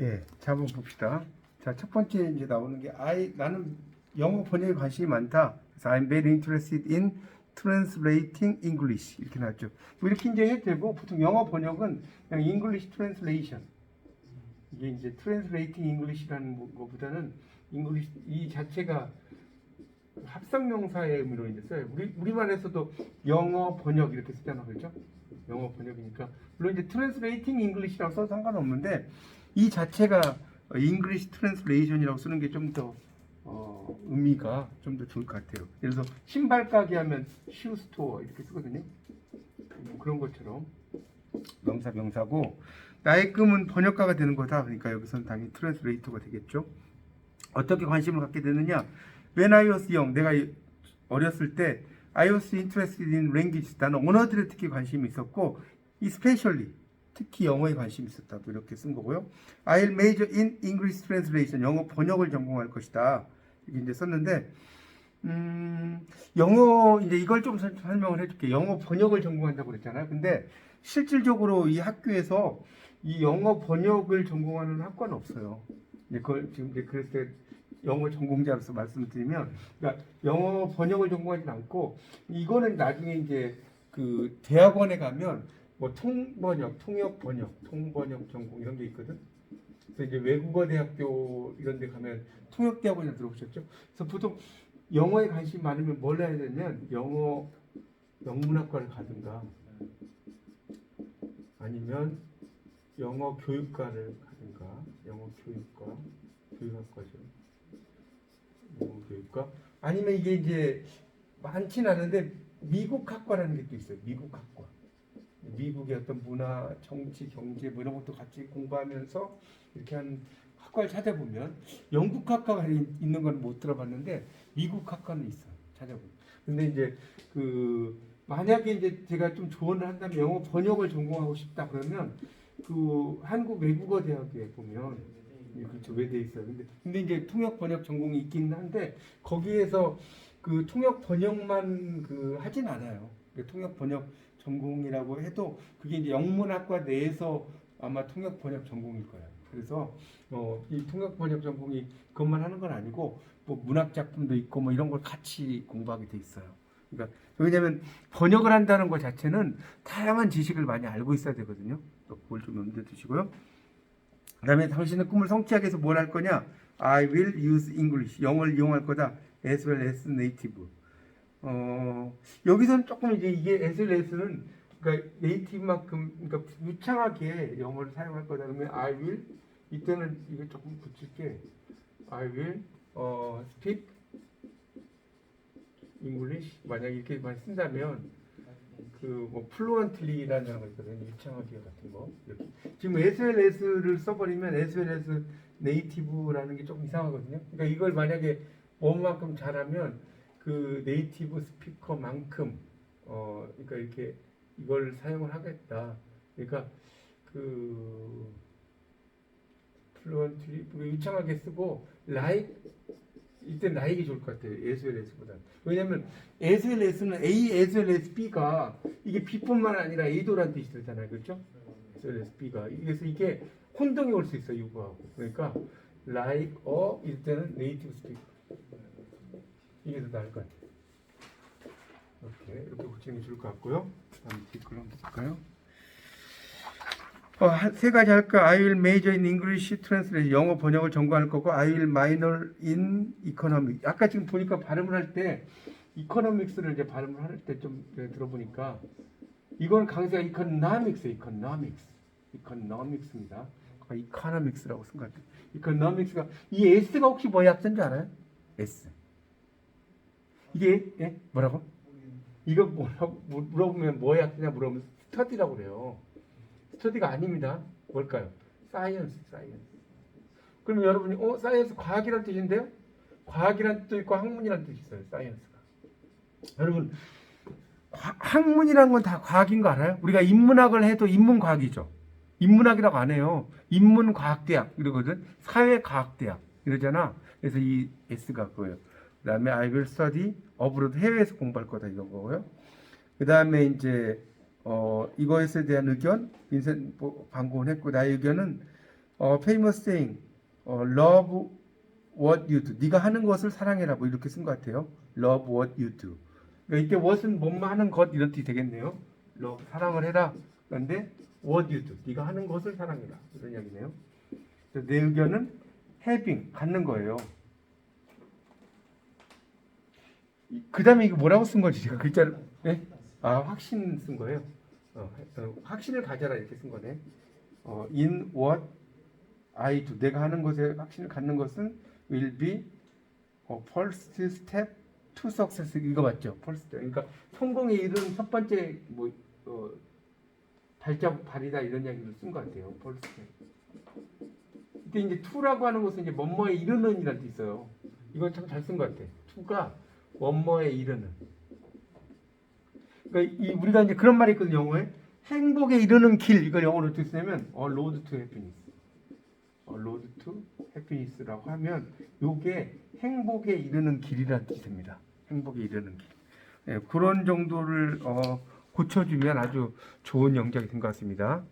예, 자 한번 봅시다. 자, 첫 번째 이제 나오는 게 I 나는 영어 번역에 관심이 많다. I'm very interested in translating English 이렇게 나왔죠. 뭐 이렇게 이제 해도 되고 보통 영어 번역은 그냥 English translation 이게 이제 translating English라는 거- 거보다는 English 이 자체가 합성명사의 의미로 이제 써요. 우리 우리말에서도 영어 번역 이렇게 쓰잖아, 그렇죠? 영어 번역이니까 물론 이제 translating English라고 써도 상관없는데 이 자체가 English translation이라고 쓰는 게 좀더 어, 의미가 좀 더 좋을 것 같아요. 예를 들어서 신발 가게 하면 shoe store 이렇게 쓰거든요. 뭐 그런 것처럼 명사 명사고 나의 꿈은 번역가가 되는 거다. 그러니까 여기서는 당연히 트랜스레이터가 되겠죠. 어떻게 관심을 갖게 되느냐? When I was young, 내가 이- 어렸을 때 I was interested in language. 나는 언어들에 특히 관심이 있었고, especially 특히 영어에 관심이 있었다. 뭐 이렇게 쓴 거고요. I'll major in English translation. 영어 번역을 전공할 것이다. 이렇게 이제 썼는데, 음, 영어 이제 이걸 좀 설- 설명을 해줄게. 영어 번역을 전공한다고 그랬잖아요. 근데 실질적으로 이 학교에서 이 영어 번역을 전공하는 학과는 없어요. 이제 그걸 지금 이제 그랬을 때 영어 전공자로서 말씀드리면, 그러니까 영어 번역을 전공하지 않고 이거는 나중에 이제 그 대학원에 가면 뭐 통번역, 통역 번역, 통번역 전공 이런 게 있거든. 그래서 이제 외국어 대학교 이런 데 가면 통역 대학원이라 들어보셨죠? 그래서 보통 영어에 관심이 많으면 뭘 해야 되냐면 영어 영문학과를 가든가 아니면 영어 교육과를 가든가 영어 교육과 교육학과죠. 영어 교육과 아니면 이게 이제 많진 않은데 미국 학과라는 게 또 있어요. 미국 학과. 미국의 어떤 문화, 정치, 경제 뭐 이런 것도 같이 공부하면서 이렇게 한 학과를 찾아보면 영국 학과가 있- 있는 건 못 들어봤는데 미국 학과는 있어요. 찾아보면. 근데 이제 그 만약에 이제 제가 좀 조언을 한다면 영어 번역을 전공하고 싶다 그러면 그 한국 외국어 대학에 보면 예, 그렇죠 외대에 있어요. 근데 근데 이제 통역 번역 전공이 있긴 한데 거기에서 그 통역 번역만 그 하진 않아요. 그 통역 번역 전공이라고 해도 그게 이제 영문학과 내에서 아마 통역 번역 전공일 거예요. 그래서 어, 이 통역 번역 전공이 그것만 하는 건 아니고 뭐 문학 작품도 있고 뭐 이런 걸 같이 공부하게 돼 있어요. 그러니까 왜냐하면 번역을 한다는 것 자체는 다양한 지식을 많이 알고 있어야 되거든요. 또 그걸 좀 염두에 두시고요. 그다음에 당신의 꿈을 성취하기 위해서 뭘 할 거냐? I will use English. 영어를 이용할 거다. as well as native. 어, 여기서는 조금 이제 이게 as는 그러니까 네이티브만큼 그러니까 유창하게 영어를 사용할 거다 그러면 I will 이때는 이거 조금 붙일게. I will 어, speak English 만약 이렇게 많이 쓴다면 그뭐 fluently라는 단어가 있거든요. 유창하게 같은 거. 이렇게. 지금 SLS를 써버리면 SLS 네이티브라는 게 조금 이상하거든요. 그러니까 이걸 만약에 뭐만큼 잘하면 그 네이티브 스피커만큼 어 그러니까 이렇게 이걸 사용을 하겠다. 그러니까 그 fluently 유창하게 쓰고 like 이때 나에게 좋을 것 같아요. SLS보다. 왜냐면 SLS는 A, SLS, B가 이게 B뿐만 아니라 A도란 뜻이 들잖아요. 그렇죠? SLS, B가. 그래서 이게 혼동이 올 수 있어요. 유구하고. 그러니까 like, 어, 이럴 때는 네이티브 스피커. 이게 더 나을 것 같아요. 이렇게, 이렇게 붙이는 게 좋을 것 같고요. 다음 댓글 한번 볼까요? 어, 한- 세 가지 할까? I will major in English translation. 영어 번역을 전공할 거고, I will minor in economics. 아까 지금 보니까 발음을 할 때, economics를 이제 발음을 할 때 좀 들어보니까, 이건 강세가 economics, economics, economics입니다. 아까 economics라고 쓴 것 같아요. economics가 이 S가 혹시 뭐의 약자인지 알아요? S. 이게 예? 뭐라고? 이거 뭐라고 물- 물어보면 뭐의 약자냐 물어보면 스터디라고 그래요. 스터디가 아닙니다. 뭘까요? 사이언스, 사이언스. 그러면 여러분이 어, 사이언스 과학이란 뜻인데요? 과학이란 뜻도 있고 학문이란 뜻이 있어요. 사이언스가. 여러분 과- 학문이란 건 다 과학인 거 알아요? 우리가 인문학을 해도 인문과학이죠. 인문학이라고 안 해요. 인문과학대학 이러거든. 사회과학대학 이러잖아. 그래서 이 S가 그거예요. 그 다음에 I will study abroad 해외에서 공부할 거다 이런 거고요. 그 다음에 이제 어, 이거에 대한 의견 뭐, 방공을 했고 나의 의견은 어, famous saying, 어, love what you do. 네가 하는 것을 사랑해라. 뭐 이렇게 쓴 것 같아요. love what you do. 그러니까 이때 what은 뭐뭐 하는 것 이런 뜻이 되겠네요. love 사랑을 해라. 그런데 what you do. 네가 하는 것을 사랑해라. 이런 이야기네요. 내 의견은 having 갖는 거예요. 그 다음에 이거 뭐라고 쓴 거지? 제가 글자를 예? 아 확신 쓴 거예요. 어, 어, 확신을 가져라 이렇게 쓴 거네. 어, in what I do 내가 하는 것에 확신을 갖는 것은 will be 어, first step to success 이거 맞죠? first. 그러니까 성공에 이르는 첫 번째 뭐 어, 발자국 발이다 이런 이야기를 쓴 것 같아요. first. 이때 이제 to라고 하는 것은 이제 뭐뭐에 이르는 이란 뜻 있어요. 이건 참 잘 쓴 것 같아. to가 뭐뭐에 이르는. 그러니까 이 우리가 이제 그런 말이 있거든요. 영어에 행복에 이르는 길 이걸 영어로 어떻게 쓰냐면 어 road to happiness. 어 road to happiness라고 하면 요게 행복에 이르는 길이라는 뜻입니다. 행복에 이르는 길. 예, 그런 정도를 어, 고쳐주면 아주 좋은 영작이 된 것 같습니다.